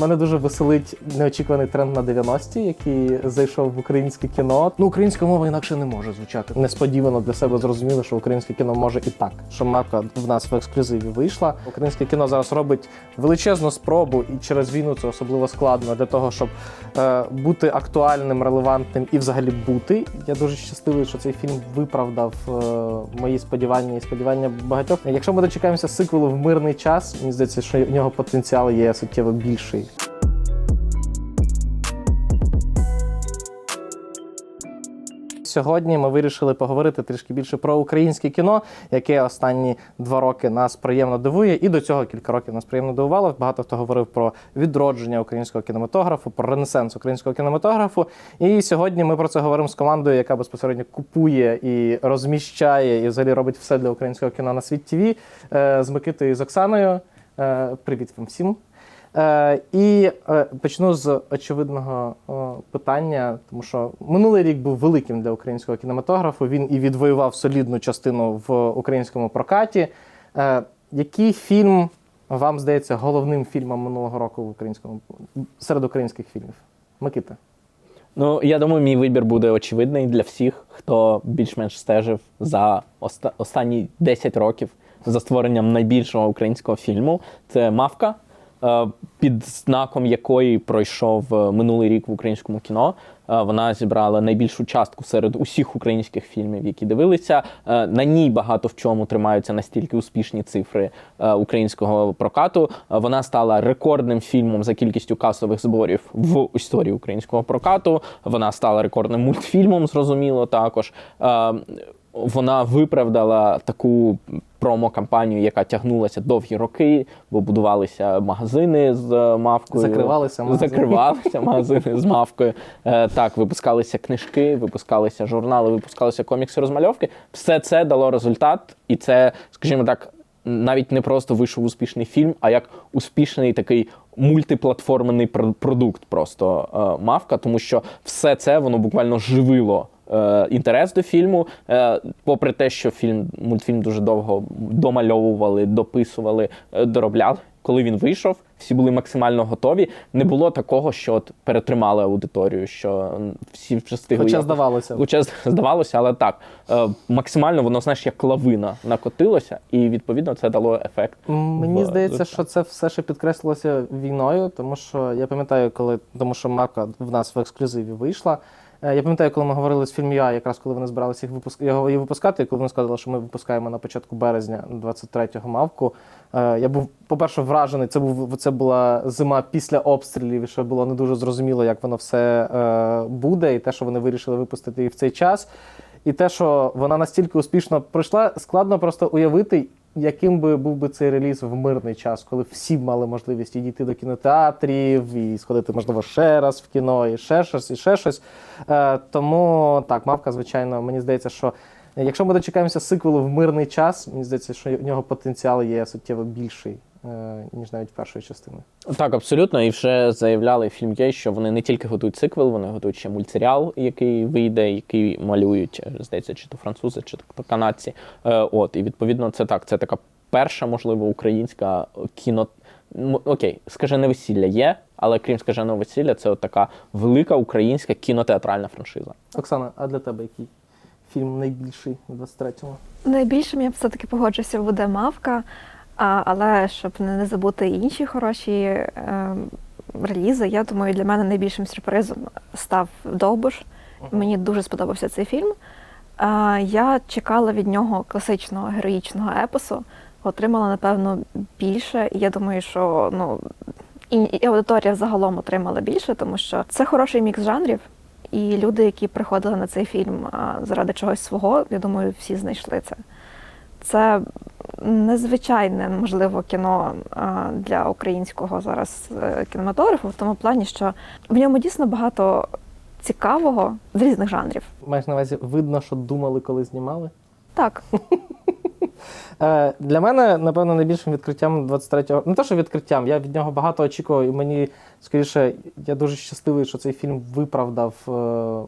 Мене дуже веселить неочікуваний тренд на 90-ті, який зайшов в українське кіно. Ну, українська мова інакше не може звучати. Несподівано для себе зрозуміли, що українське кіно може і так. Що мапка в нас в ексклюзиві вийшла. Українське кіно зараз робить величезну спробу, і через війну це особливо складно для того, щоб е, бути актуальним, релевантним і взагалі бути. Я дуже щасливий, що цей фільм виправдав е, мої сподівання і сподівання багатьох. Якщо ми дочекаємося сиквелу в мирний час, мені здається, що в нього потенціал є суттєво більший. Сьогодні ми вирішили поговорити трішки більше про українське кіно, яке останні два роки нас приємно дивує, і до цього кілька років нас приємно дивувало. Багато хто говорив про відродження українського кінематографу, про ренесанс українського кінематографу. І сьогодні ми про це говоримо з командою, яка безпосередньо купує і розміщає, і взагалі робить все для українського кіно на світ ТВ з Микитою і з Оксаною. Е, Привіт вам всім. Е, і е, почну з очевидного о, питання, тому що минулий рік був великим для українського кінематографу. Він і відвоював солідну частину в українському прокаті. Е, який фільм вам здається головним фільмом минулого року в українському серед українських фільмів? Микита. Ну, я думаю, мій вибір буде очевидний для всіх, хто більш-менш стежив за оста- останні 10 років за створенням найбільшого українського фільму. Це Мавка, е, під знаком якої пройшов е, минулий рік в українському кіно. Е, Вона зібрала найбільшу частку серед усіх українських фільмів, які дивилися. Е, На ній багато в чому тримаються настільки успішні цифри е, українського прокату. Е, Вона стала рекордним фільмом за кількістю касових зборів в історії українського прокату. Вона стала рекордним мультфільмом, зрозуміло також. Вона виправдала таку промо-кампанію, яка тягнулася довгі роки, бо будувалися магазини з е, мавкою. Закривалися магазини. Закривалися магазини з мавкою. Е, так, випускалися книжки, випускалися журнали, випускалися комікси, розмальовки. Все це дало результат, і це, скажімо так, навіть не просто вийшов успішний фільм, а як успішний такий мультиплатформений пр- продукт, просто е, мавка, тому що все це воно буквально живило. Е, Інтерес до фільму, Е, попри те, що фільм мультфільм дуже довго домальовували, дописували, е, доробляли. Коли він вийшов, всі були максимально готові. Не було такого, що от перетримали аудиторію, що всі вже встигли. Хоча здавалося. Хоча здавалося, але так. Е, максимально воно, знаєш, як лавина накотилося, і відповідно це дало ефект. Мені в здається, що це все ще підкреслилося війною, тому що я пам'ятаю, коли тому що Марка в нас в ексклюзиві вийшла. Е, Я пам'ятаю, коли ми говорили з фільм'я, якраз коли вони збиралися їх випуск... його її випускати, і коли вони сказали, що ми випускаємо на початку березня 23-го мавку. Е, Я був, по-перше, вражений. Це був це була зима після обстрілів, і що було не дуже зрозуміло, як воно все е, буде, і те, що вони вирішили випустити її в цей час. І те, що вона настільки успішно пройшла, складно просто уявити, яким би був би цей реліз в мирний час, коли всі мали можливість і дійти до кінотеатрів, і сходити, можливо, ще раз в кіно, і ще щось, і ще щось. Е, тому так, мавка, звичайно, мені здається, що якщо ми дочекаємося сиквелу в мирний час, мені здається, що в нього потенціал є суттєво більший, ніж навіть першої частини. Так, абсолютно. І вже заявляли фільм є, що вони не тільки готують циквел, вони готують ще мультсеріал, який вийде, який малюють, е, здається, чи то французи, чи то канадці. Е, От, і відповідно, це так. Це така перша, можливо, українська кіно. Окей, скажене весілля є, але крім скаженого весілля, це от така велика українська кінотеатральна франшиза. Оксана, а для тебе який фільм найбільший у 23-му? Найбільшим я все-таки погоджуся буде мавка, а, але щоб не, забути інші хороші е, релізи, я думаю, для мене найбільшим сюрпризом став Довбуш. Мені дуже сподобався цей фільм. А, я чекала від нього класичного героїчного епосу, отримала, напевно, більше. І я думаю, що ну, і, і аудиторія загалом отримала більше, тому що це хороший мікс жанрів. І люди, які приходили на цей фільм заради чогось свого, я думаю, всі знайшли це. Це незвичайне, можливо, кіно для українського зараз е, кінематографу, в тому плані, що в ньому дійсно багато цікавого з різних жанрів. Маєш на увазі, видно, що думали, коли знімали? Так, Е, для мене, напевно, найбільшим відкриттям 23-го, не те, що відкриттям, я від нього багато очікував, і мені скоріше, я дуже щасливий, що цей фільм виправдав е,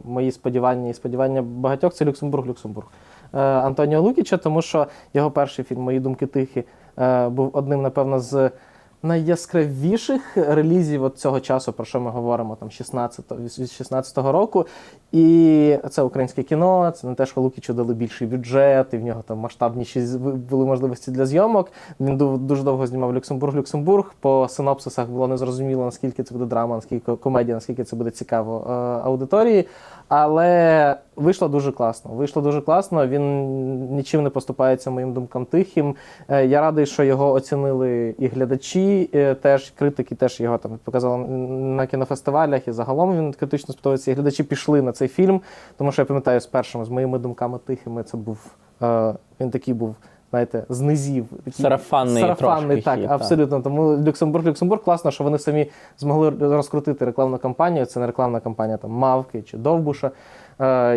мої сподівання і сподівання багатьох. Це Люксембург, Люксембург. Е, Антоніо Лукіча, тому що його перший фільм Мої думки тихі е, був одним, напевно, з найяскравіших релізів от цього часу, про що ми говоримо, там 16 від 16-го року. І це українське кіно, це не те, що Лукічу дали більший бюджет, і в нього там масштабніші були можливості для зйомок. Він дуже довго знімав Люксембург-Люксембург. По синопсисах було незрозуміло, наскільки це буде драма, наскільки комедія, наскільки це буде цікаво е, аудиторії. Але вийшло дуже класно. Вийшло дуже класно. Він нічим не поступається моїм думкам тихим. Е, Я радий, що його оцінили і глядачі, е, теж критики теж його там показали на кінофестивалях. І загалом він критично сподобається. І глядачі пішли на цей фільм, тому що я пам'ятаю з першим, з моїми думками тихими, це був е, він такий був. Знаєте, з низів. Такий Сарафанний сарафанний так, хід, так. абсолютно. Тому Люксембург, Люксембург класно, що вони самі змогли розкрутити рекламну кампанію. Це не рекламна кампанія там Мавки чи Довбуша,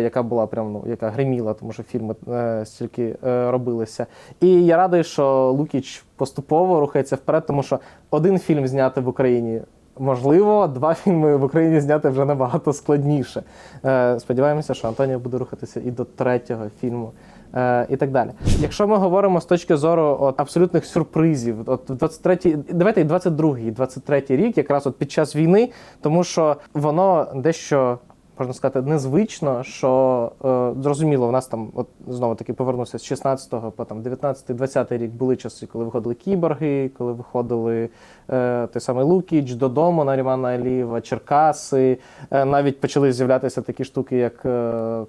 яка була прям ну, яка гриміла, тому що фільми е, стільки е, робилися. І я радий, що Лукіч поступово рухається вперед, тому що один фільм зняти в Україні. Можливо, два фільми в Україні зняти вже набагато складніше. Е, сподіваємося, що Антонія буде рухатися і до третього фільму. Е, і так далі. Якщо ми говоримо з точки зору от, абсолютних сюрпризів, от 23, давайте і 22, і 23 рік, якраз от під час війни, тому що воно дещо. Можна сказати, незвично, що е, зрозуміло, в нас там, от знову таки повернувся з 16-го по там 19-20 рік були часи, коли виходили кіборги, коли виходили е, той самий Лукіч, додому Нарімана Алієва, Черкаси. Е, навіть почали з'являтися такі штуки, як е, е,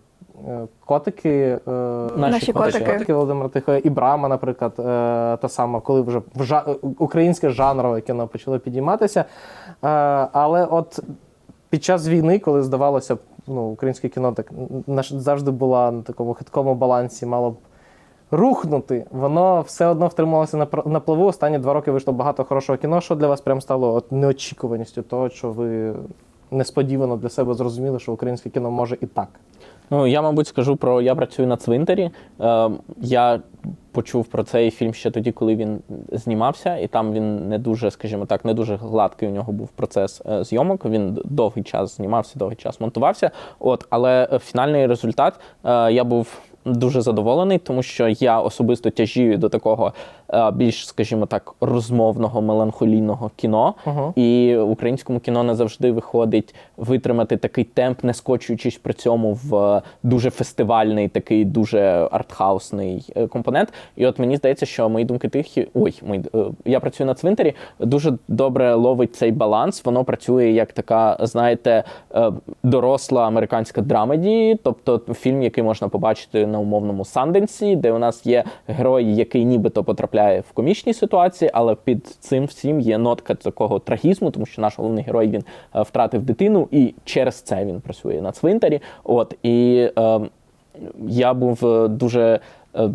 котики. Е, Наші котики. котики Володимира Тихого і Брама, наприклад, е, та сама, коли вже в жа- українське жанрове кіно почало підійматися. Е, але от під час війни, коли здавалося, б, ну, українське кіно так завжди була на такому хиткому балансі, мало б рухнути, воно все одно втрималося на, на плаву. Останні два роки вийшло багато хорошого кіно. Що для вас прям стало от неочікуваністю того, що ви несподівано для себе зрозуміли, що українське кіно може і так. Ну, я, мабуть, скажу про я працюю на цвинтарі. Е, я почув про цей фільм ще тоді, коли він знімався, і там він не дуже, скажімо так, не дуже гладкий у нього був процес е, зйомок. Він довгий час знімався, довгий час монтувався. От, але е, фінальний результат е, я був. Дуже задоволений, тому що я особисто тяжію до такого більш, скажімо так, розмовного меланхолійного кіно. Угу. І українському кіно не завжди виходить витримати такий темп, не скочуючись при цьому в е, дуже фестивальний, такий дуже артхаусний е, компонент. І от мені здається, що мої думки тихі. Ой, мої, е, я працюю на цвинтарі, дуже добре ловить цей баланс. Воно працює як така, знаєте, е, доросла американська драмеді, тобто фільм, який можна побачити на умовному Санденсі, де у нас є герой, який нібито потрапляє в комічні ситуації, але під цим всім є нотка такого трагізму, тому що наш головний герой він е, втратив дитину, і через це він працює на цвинтарі. От і е, я був е, дуже. е,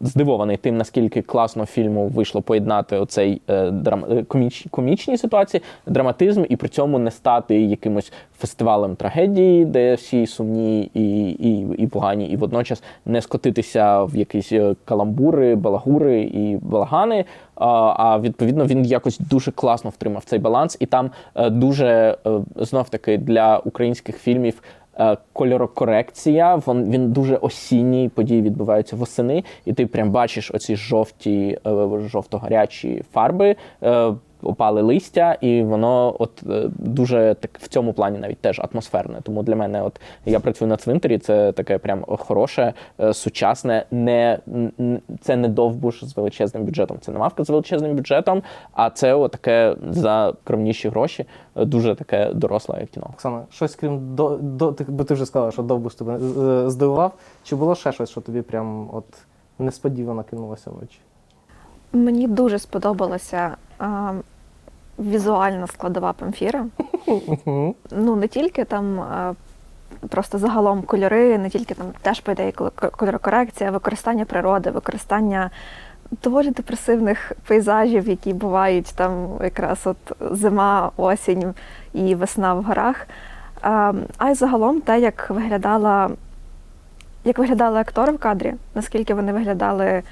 здивований тим, наскільки класно фільму вийшло поєднати оцей е, драм... е, коміч... комічні ситуації, драматизм, і при цьому не стати якимось фестивалем трагедії, де всі сумні і, і, і погані, і водночас не скотитися в якісь е, каламбури, балагури і балагани. А, відповідно він якось дуже класно втримав цей баланс, і там е, дуже знов таки для українських фільмів. Е, Кольорокорекція, він, він дуже осінній, події відбуваються восени, і ти прям бачиш оці жовті, е, жовто-гарячі фарби, е, опали листя, і воно от е, дуже так в цьому плані навіть теж атмосферне. Тому для мене, от я працюю на цвинтарі, це таке прям хороше, е, сучасне, не це не довбуш з величезним бюджетом, це не мавка з величезним бюджетом, а це от таке за скромніші гроші, е, дуже таке доросле кіно. Оксана, щось крім до, до ти, бо ти вже сказала, що довбуш тебе здивував. Чи було ще щось, що тобі прям от несподівано кинулося в очі? Мені дуже сподобалася а, візуальна складова Памфіра. Ну, не тільки там просто загалом кольори, не тільки там теж по ідеї кольорокорекція, використання природи, використання доволі депресивних пейзажів, які бувають там якраз от зима, осінь і весна в горах. А, а й загалом те, як виглядала, як виглядали актори в кадрі, наскільки вони виглядали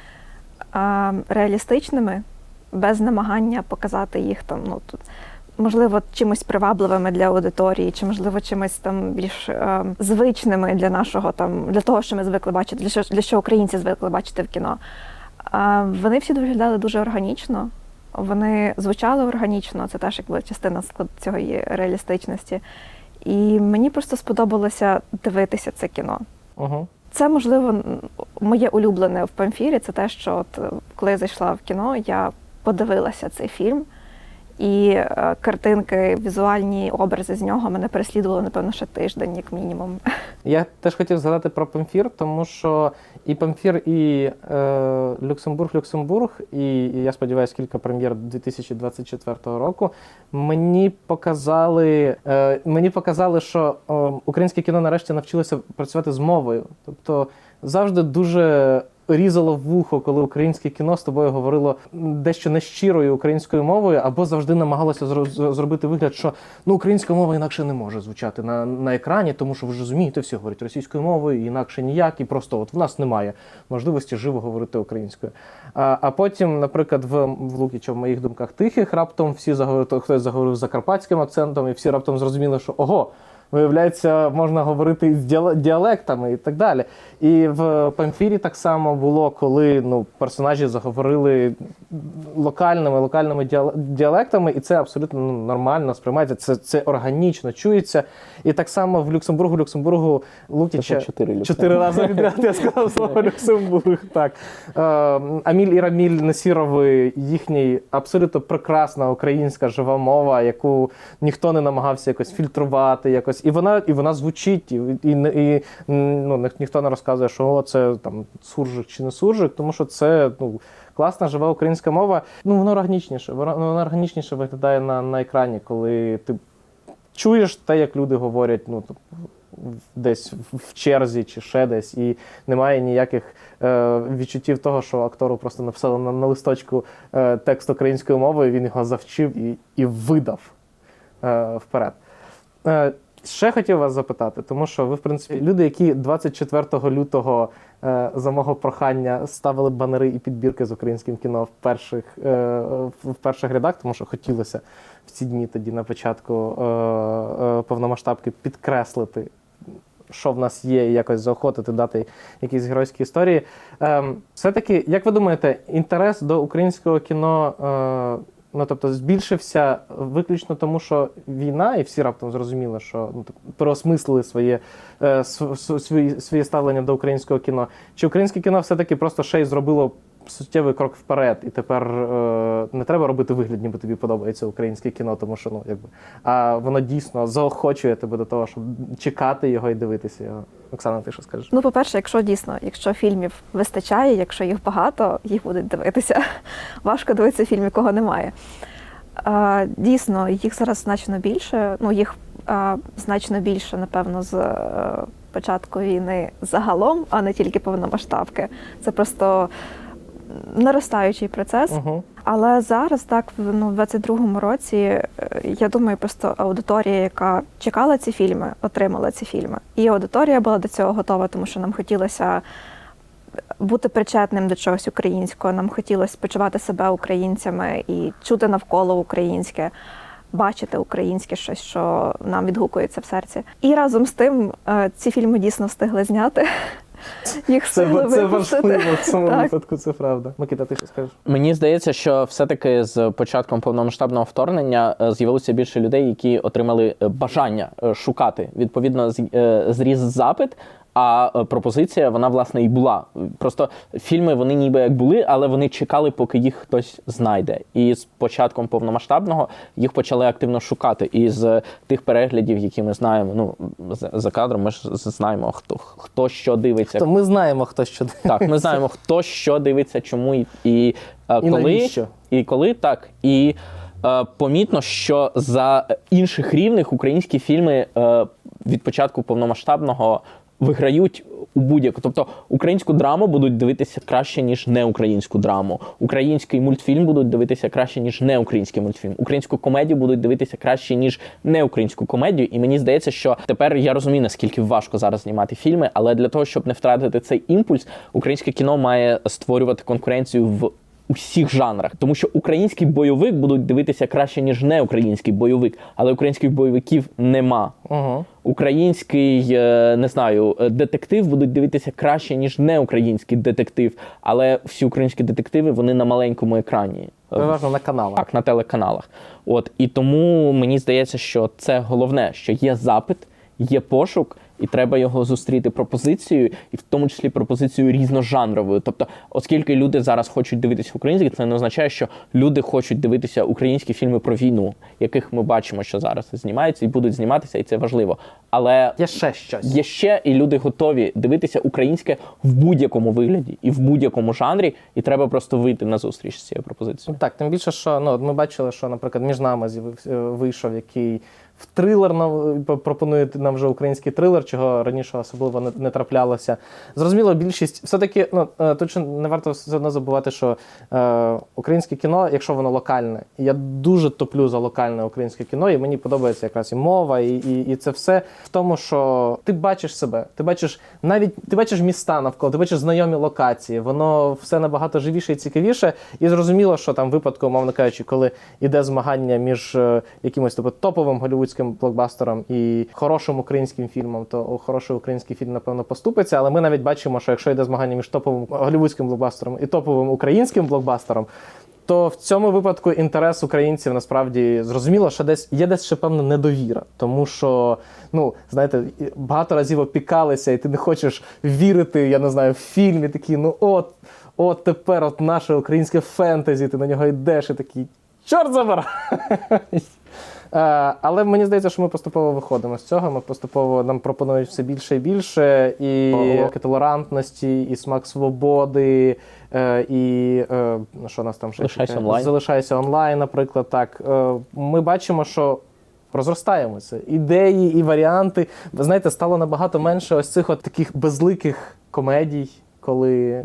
реалістичними, без намагання показати їх там, ну тут. Можливо, чимось привабливими для аудиторії, чи можливо чимось там більш е, звичними для нашого там для того, що ми звикли бачити, для що для що українці звикли бачити в кіно. А вони всі виглядали дуже органічно, Вони звучали органічно, це теж якби частина склад цієї реалістичності. І мені просто сподобалося дивитися це кіно. Угу. Це можливо моє улюблене в Памфірі. Це те, що от, е, коли я зайшла в кіно, я подивилася цей фільм, і е, картинки, візуальні образи з нього мене переслідували, напевно, ще тиждень, як мінімум. Я теж хотів згадати про Памфір, тому що і Памфір, і е, Люксембург, Люксембург, і, я сподіваюся, кілька прем'єр 2024 року мені показали, е, мені показали, що е, українське кіно нарешті навчилося працювати з мовою. Тобто завжди дуже. Різало в вухо, коли українське кіно з тобою говорило дещо нещирою українською мовою, або завжди намагалося зробити вигляд, що ну українська мова інакше не може звучати на, на екрані, тому що ви ж розумієте, всі говорять російською мовою, інакше ніяк, і просто от в нас немає можливості живо говорити українською. А, а потім, наприклад, в, в Лукіча в моїх думках тихих раптом всі заговорили, хтось заговорив закарпатським акцентом, і всі раптом зрозуміли, що ого. Виявляється, можна говорити з діалектами і так далі. І в Памфірі так само було, коли ну, персонажі заговорили локальними, локальними діалектами, і це абсолютно ну, нормально сприймається. Це, це органічно чується. І так само в Люксембургу, Люксембургу Лукіча чотири чотири рази відряд я сказав слово Люксембург. Так. Е, Аміль і Раміль Насірови, їхній абсолютно прекрасна українська жива мова, яку ніхто не намагався якось фільтрувати, якось. І вона, і вона звучить, і, і, і ну, ніхто не розказує, що це там суржик чи не суржик, тому що це ну, класна жива українська мова. Ну, воно органічніше. Воно, органічніше виглядає на, на екрані, коли ти чуєш те, як люди говорять, ну десь в- в черзі чи ще десь, і немає ніяких е, відчуттів того, що актору просто написали на, на листочку е, текст українською мовою, він його завчив і, і видав е, вперед. Е, ще хотів вас запитати, тому що ви, в принципі, люди, які 24 лютого е, за мого прохання ставили банери і підбірки з українським кіно в перших, е, в перших рядах, тому що хотілося в ці дні тоді на початку е, е, повномасштабки підкреслити, що в нас є, і якось заохотити, дати якісь геройські історії. Ем, все-таки, як ви думаєте, інтерес до українського кіно. Е, Ну, тобто збільшився виключно тому, що війна, і всі раптом зрозуміли, що ну, переосмислили своє, е, св- св- свої, своє ставлення до українського кіно. Чи українське кіно все-таки просто ще й зробило суттєвий крок вперед, і тепер е, не треба робити вигляд, ніби тобі подобається українське кіно, тому що ну, якби, а воно дійсно заохочує тебе до того, щоб чекати його і дивитися його. Оксана, ти що скажеш? Ну, по-перше, якщо дійсно, якщо фільмів вистачає, якщо їх багато, їх будуть дивитися. Важко дивитися фільм, якого немає. А, дійсно, їх зараз значно більше. Ну, їх а, значно більше, напевно, з е, початку війни загалом, а не тільки повномасштабки. Це просто наростаючий процес. Угу. Але зараз, так, в ну, в 22-му році, е, я думаю, просто аудиторія, яка чекала ці фільми, отримала ці фільми. І аудиторія була до цього готова, тому що нам хотілося бути причетним до чогось українського, нам хотілося почувати себе українцями і чути навколо українське. Бачити українське щось, що нам відгукується в серці. І разом з тим е, ці фільми дійсно встигли зняти. Їх Це, встигли це важливо в цьому Так. випадку, це правда. Микита, ти що скажеш? Мені здається, що все-таки з початком повномасштабного вторгнення е, з'явилося більше людей, які отримали е, бажання е, шукати. Відповідно, зріс запит. А е, пропозиція вона власне і була. Просто фільми вони ніби як були, але вони чекали, поки їх хтось знайде. І з початком повномасштабного їх почали активно шукати. І з тих переглядів, які ми знаємо, ну за, кадром, ми ж знаємо, хто хто що дивиться, То ми знаємо, хто що так, ми знаємо, хто що дивиться, чому і, і, е, І коли. навіщо. І коли так. І е, помітно, що за інших рівних українські фільми е, від початку повномасштабного виграють у будь-яку. Тобто українську драму будуть дивитися краще, ніж неукраїнську драму. Український мультфільм будуть дивитися краще, ніж неукраїнський мультфільм. Українську комедію будуть дивитися краще, ніж неукраїнську комедію. І мені здається, що тепер я розумію, наскільки важко зараз знімати фільми, але для того, щоб не втратити цей імпульс, українське кіно має створювати конкуренцію в у всіх жанрах, тому що український бойовик будуть дивитися краще ніж не український бойовик, але українських бойовиків нема. Угу. Український, е, не знаю, е, детектив будуть дивитися краще ніж не український детектив, але всі українські детективи вони на маленькому екрані. Переважно на каналах. так, на телеканалах. От і тому мені здається, що це головне, що є запит, є пошук, і треба його зустріти пропозицією, і в тому числі пропозицією різножанровою. Тобто, оскільки люди зараз хочуть дивитися українські, це не означає, що люди хочуть дивитися українські фільми про війну, яких ми бачимо, що зараз знімаються і будуть зніматися, і це важливо. Але Є ще щось. Є ще і люди готові дивитися українське в будь-якому вигляді і в будь-якому жанрі, і треба просто вийти на зустріч з цією пропозицією. Так, тим більше, що ну, ми бачили, що, наприклад, між нами е, вийшов який в трилер нам е, пропонує нам вже український трилер, чого раніше особливо не, не траплялося. Зрозуміло, більшість все-таки ну, е, ще не варто все одно забувати, що е, українське кіно, якщо воно локальне, я дуже топлю за локальне українське кіно, і мені подобається якраз і мова, і, і, і це все в тому, що ти бачиш себе, ти бачиш навіть ти бачиш міста навколо, ти бачиш знайомі локації, воно все набагато живіше і цікавіше. І зрозуміло, що там випадку, умовно кажучи, коли іде змагання між е, якимось тобто, топовим голівудським блокбастером і хорошим українським фільмом, то хороший український фільм, напевно, поступиться. Але ми навіть бачимо, що якщо йде змагання між топовим голівудським блокбастером і топовим українським блокбастером. То в цьому випадку інтерес українців насправді зрозуміло, що десь є десь ще певна недовіра, тому що ну знаєте, багато разів опікалися, і ти не хочеш вірити, я не знаю, в фільм і такий, ну от, от тепер, от наше українське фентезі, ти на нього йдеш і такий чорт забирай. Е, Але мені здається, що ми поступово виходимо з цього. Ми поступово нам пропонують все більше і більше, і уроки толерантності, і смак свободи, е, і е, ну, що нас там ще Залишайся онлайн. залишайся онлайн, наприклад. Так ми бачимо, що. Розростаємося. Ідеї і варіанти. Ви знаєте, стало набагато менше ось цих от таких безликих комедій, коли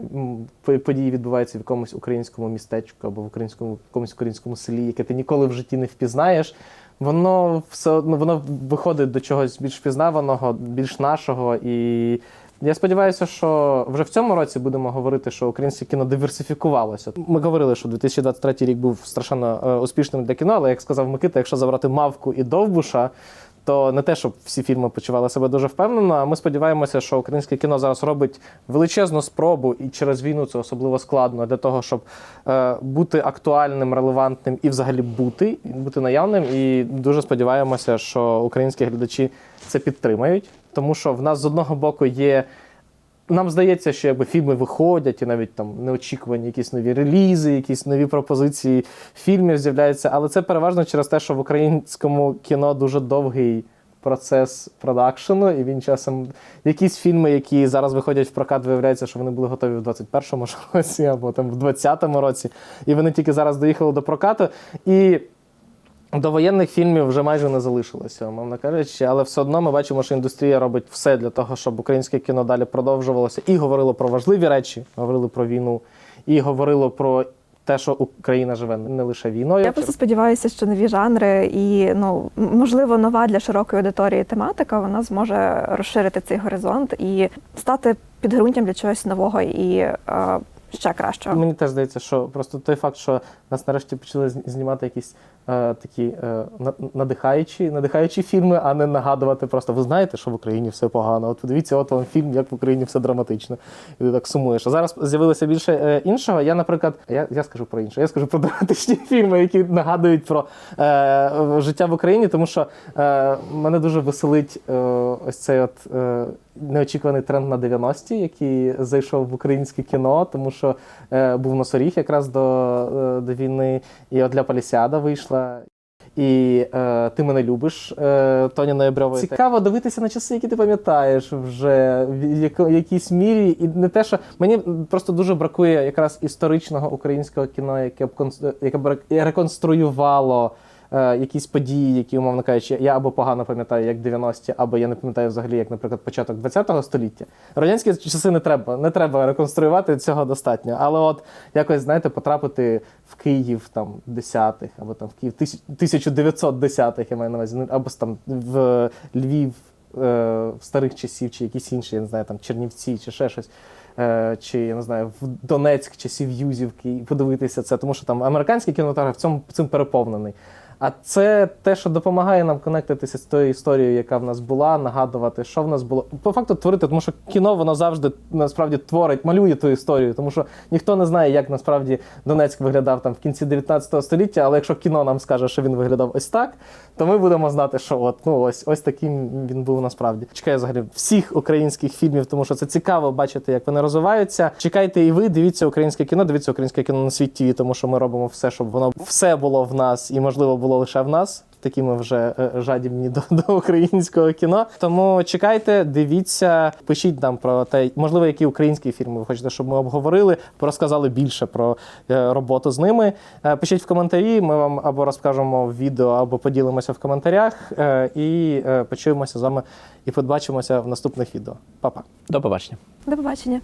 по- події відбуваються в якомусь українському містечку або в українському в якомусь українському селі, яке ти ніколи в житті не впізнаєш. Воно все одно воно виходить до чогось більш впізнаваного, більш нашого. І я сподіваюся, що вже в цьому році будемо говорити, що українське кіно диверсифікувалося. Ми говорили, що 2023 рік був страшенно е, успішним для кіно, але як сказав Микита, якщо забрати мавку і довбуша. То не те, щоб всі фільми почували себе дуже впевнено. А ми сподіваємося, що українське кіно зараз робить величезну спробу, і через війну це особливо складно для того, щоб е, бути актуальним, релевантним і взагалі бути, бути наявним. І дуже сподіваємося, що українські глядачі це підтримають, тому що в нас з одного боку є. Нам здається, що якби фільми виходять, і навіть там неочікувані якісь нові релізи, якісь нові пропозиції фільмів з'являються, але це переважно через те, що в українському кіно дуже довгий процес продакшену, і він часом якісь фільми, які зараз виходять в прокат, виявляється, що вони були готові в 21-му ж році або там в 20-му році, і вони тільки зараз доїхали до прокату. І до воєнних фільмів вже майже не залишилося, умовно кажучи, але все одно ми бачимо, що індустрія робить все для того, щоб українське кіно далі продовжувалося і говорило про важливі речі, говорило про війну, і говорило про те, що Україна живе не лише війною. Я просто сподіваюся, що нові жанри і ну можливо нова для широкої аудиторії тематика вона зможе розширити цей горизонт і стати підґрунтям для чогось нового і е, ще кращого. Мені теж здається, що просто той факт, що нас нарешті почали знімати якісь такі е, надихаючі, надихаючі фільми, а не нагадувати просто, ви знаєте, що в Україні все погано. От подивіться, от вам фільм, як в Україні все драматично. І ти так сумуєш. А зараз з'явилося більше е, іншого. Я, наприклад, я, я скажу про інше. Я скажу про драматичні фільми, які нагадують про е, життя в Україні, тому що е, мене дуже веселить е, ось цей от. Е, Неочікуваний тренд на 90-ті, який зайшов в українське кіно, тому що е, був носоріг якраз до, е, до війни, і от для Полісіада вийшла. І е, ти мене любиш, е, Тоня Ноябрьової. Цікаво дивитися на часи, які ти пам'ятаєш вже в яко- якійсь мірі. І не те, що мені просто дуже бракує якраз історичного українського кіно, яке б яке б ре- реконструювало е, якісь події, які, умовно кажучи, я або погано пам'ятаю, як 90-ті, або я не пам'ятаю взагалі, як, наприклад, початок 20-го століття. Радянські часи не треба, не треба реконструювати, цього достатньо. Але от якось, знаєте, потрапити в Київ там 10-х, або там в Київ тисяч- 1910-х, я маю на увазі, або там в Львів е, старих часів, чи якісь інші, я не знаю, там Чернівці чи ще щось. е, чи я не знаю, в Донецьк часів Юзівки подивитися це, тому що там американський кінотеатр цьому цим переповнений. А це те, що допомагає нам конектитися з тою історією, яка в нас була, нагадувати, що в нас було. По факту творити, тому що кіно воно завжди насправді творить, малює ту історію, тому що ніхто не знає, як насправді Донецьк виглядав там в кінці 19 століття. Але якщо кіно нам скаже, що він виглядав ось так, то ми будемо знати, що от ну ось ось таким він був насправді. Чекаю взагалі всіх українських фільмів, тому що це цікаво бачити, як вони розвиваються. Чекайте і ви, дивіться українське кіно, дивіться українське кіно на світ ТВ, тому що ми робимо все, щоб воно все було в нас і можливо було лише в нас. Такі ми вже е, жадібні до, до українського кіно. Тому чекайте, дивіться, пишіть нам про те, можливо, які українські фільми ви хочете, щоб ми обговорили, розказали більше про е, роботу з ними. Е, Пишіть в коментарі. Ми вам або розкажемо в відео, або поділимося в коментарях. Е, І е, почуємося з вами і побачимося в наступних відео. Па-па! До побачення. До побачення.